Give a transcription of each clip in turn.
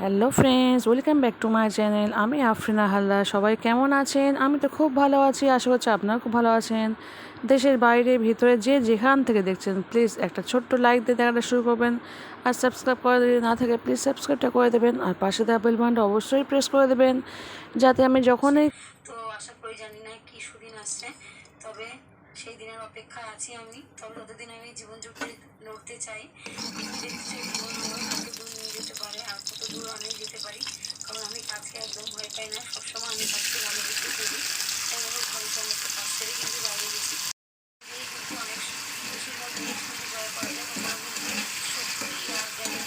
Hello friends, welcome back to my channel. আমি আফরিনা হালদার। সবাই কেমন আছেন? আমি তো খুব ভালো আছি। আশা করছি আপনারা খুব ভালো আছেন। দেশের বাইরে, ভিতরে, যে যেখান থেকে দেখছেন প্লিজ একটা ছোট্ট লাইক দিয়ে দেখাটা শুরু করবেন। আর সাবস্ক্রাইব করে যদি না থাকে প্লিজ সাবস্ক্রাইবটা করে দেবেন। আর পাশে দেওয়া বেল বাটনটা অবশ্যই প্রেস করে দেবেন। যাতে আমি যখনই তো আশা করি জানি না কি সুদিন আসছে। তবে সেই দিনের অপেক্ষা আছি আমি। তবে ততদিন আমি জীবন লড়তে চাই দেখতে চাই জীবন আমার কত দূর নিয়ে যেতে পারে আর কত দূর আমি যেতে পারি কারণ একদম ভয় পাই না। সবসময় আমি কাজকে ভালো দেখতে করি আমি ঘরে সমস্ত কাজ ছেড়ে কিন্তু বাইরে গেছি। কিন্তু অনেক বেশিরভাগ জিনিস জয় করা যায়। এবং সত্যি আর জ্ঞানী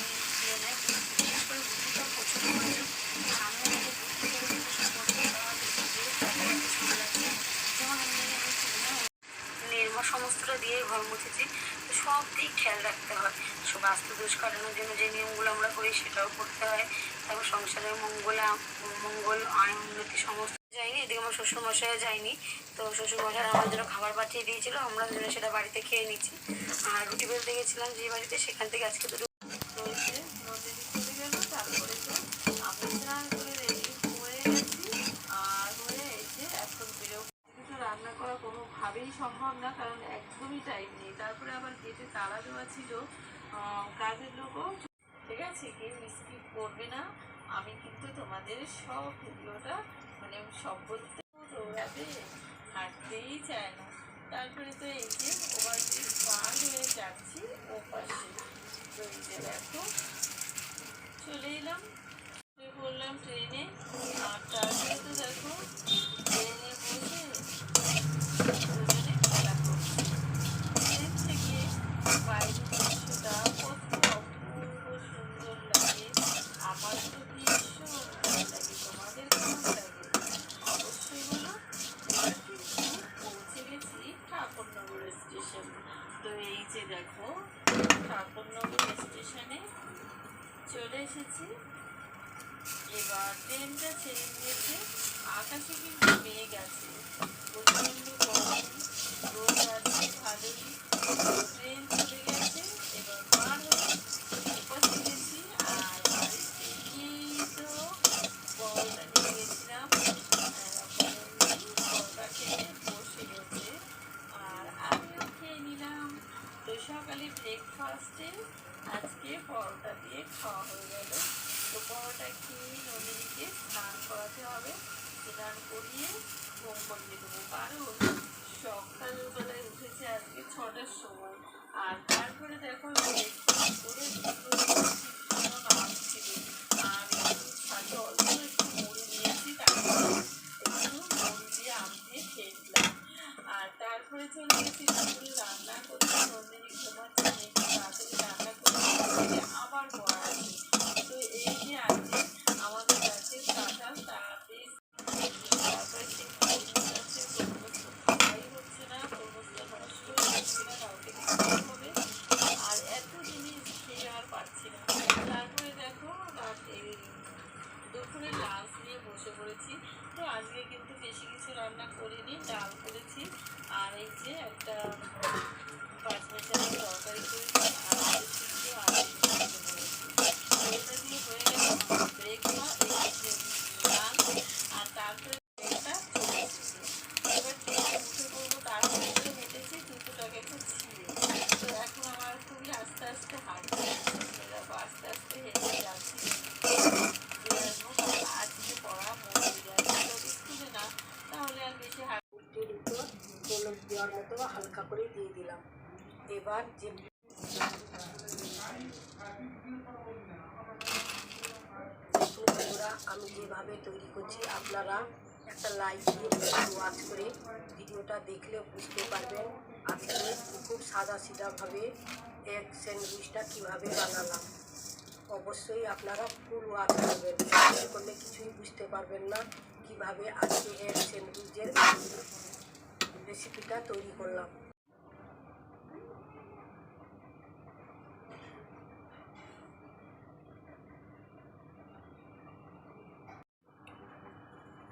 বিশেষ করে আমি আমাকে সম্পর্ক যেমন আমি আমি নির্মা সমস্তটা দিয়ে ঘর মুছেছি। সব দিক খেয়াল রাখতে হয়। বাস্তু দোষ কাটানোর জন্য যে নিয়মগুলো আমরা করি, সেটাও করতে হয়। তারপর সংসারের মঙ্গল মঙ্গল, আয়, উন্নতি সমস্ত যাইনি এদিকে আমার শ্বশুরমশাইও যায়নি। তো শ্বশুরমশাই আমার জন্য খাবার পাঠিয়ে দিয়েছিল, আমরা সেটা বাড়িতে খেয়ে নিচ্ছি। আর রুটি বেলতে গেছিলাম যে বাড়িতে সেখান থেকে আজকে দুটো রয়েছে নদী চলে গেল তারপরে তো আমি স্নান করে রেডি হয়ে গেছি আর হয়ে এসে এখন বেরো কিছু রান্না করা কোনোভাবেই সম্ভব না কারণ একদমই টাইম নেই। তারপরে আবার গেটে তালা দেওয়া ছিল কাজের লোকও ঠিক আছে, কেউ স্কিপ করবে না। আমি কিন্তু তোমাদের সব ভিডিওটা মানে সব বলতে দৌড়াবে, হাঁটতেই চায় না। তারপরে তো এই যে ওভার ব্রিজ পার হয়ে যাচ্ছি ও পাশে তো এই যে দেখো। চলে এলাম। পড়লাম ট্রেনে, আর তারপরে তো দেখো, ট্রেনে বসে দুজনে খেলা করছি ট্রেন থেকে বাইরের দৃশ্যটা কত অপূর্ব সুন্দর লাগে আমার তো ভীষণ ভালো লাগে তোমাদের কেমন লাগে অবশ্যই বলো এবার কিন্তু পৌঁছে গেছি ঠাকুরনগর স্টেশন তো এই যে দেখো ঠাকুরনগর স্টেশনে চলে এসেছি। এবার ট্রেনটা ছেড়ে দিয়েছে। আকাশে কিন্তু মেঘ আছে। প্রচণ্ড গরম। রোদ আছে, ভালোই ট্রেন চলে গেছে এবার পার হয়ে এপাশে গেছি আর বাড়িতে গিয়েই তো বড়টা নিয়ে গেছিলাম বড়টা খেয়ে বসে গেছে আর আমিও খেয়ে নিলাম তো সকালে ব্রেকফাস্টে আজকে পরোটা দিয়ে খাওয়া হয়ে গেল। তো পরোটা খেয়ে নদীকে স্নান করাতে হবে। স্নান করিয়ে ঘুম করিয়ে দেবো। কারণ সকালবেলায় উঠেছে আজকে ছটার সময়। আর তারপরে দেখো ব্রেকফাস্ট করে দুটো নাম ছিল আর একটু সাথে অল্প একটু মুড়ি নিয়েছি তারপর একটু মুড়ি দিয়ে আম দিয়ে খেয়ে দিলাম আর চলে তারপরে রান্না করতে তাড়াতাড়ি রান্না করে আবার বড় আছে তো এই যে আছে আমাদের গাছের কাঁঠাল তাতে তারপরে সে হচ্ছে না তরমুজটা নষ্ট যাচ্ছে না, কাউকে হবে। আর এত খেয়ে আর পাচ্ছি না। তারপরে দেখো দুপুরে লাঞ্চ নিয়ে বসে পড়েছি। তো আজকে কিন্তু বেশি কিছু রান্না করিনি, ডাল করেছি। আর এই যে একটা পাঁচ মিশালি তরকারি করেছি আর আলু আর ডিম সিদ্ধ করেছি তো এটা দিয়ে হয়ে গেল ব্রেকফাস্ট লাঞ্চ আর তারপরে এটা চলে এসেছে এবার ট্রেনে উঠে পড়ব তারপরে করে হেঁটেছি জুতোটাকে একটু ছিঁড়ে তো এখন আমার খুবই আস্তে আস্তে হাঁটতে হচ্ছে দেখো আস্তে আস্তে হেঁটে যাচ্ছি আজকে পড়া মনে যায় তবে স্কুলে না তাহলে আর বেশি উল্টের উপর হলুদ দেওয়ার মতো হালকা করে দিয়ে দিলাম। এবার যে আমি যেভাবে তৈরি করছি, আপনারা একটা লাইক দিয়ে ওয়াচ করে ভিডিওটা দেখলে বুঝতে পারবেন আজকে খুব সাদা সিধাভাবে এক স্যান্ডউইচটা কীভাবে বানালাম। অবশ্যই আপনারা ফুল ওয়াচ করবেন, করলে কিছুই বুঝতে পারবেন না কীভাবে আজকে এক স্যান্ডউইচের রেসিপিটা তৈরি করলাম।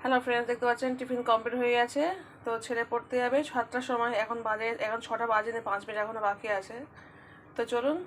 হ্যালো ফ্রেন্ডস দেখতে পাচ্ছেন, টিফিন কমপ্লিট হয়ে গেছে। তো ছেড়ে পড়তে যাবে, সাতটার সময়, এখন বাজে, এখন ছটা বাজে, পাঁচ মিনিট এখনও বাকি আছে। তো চলুন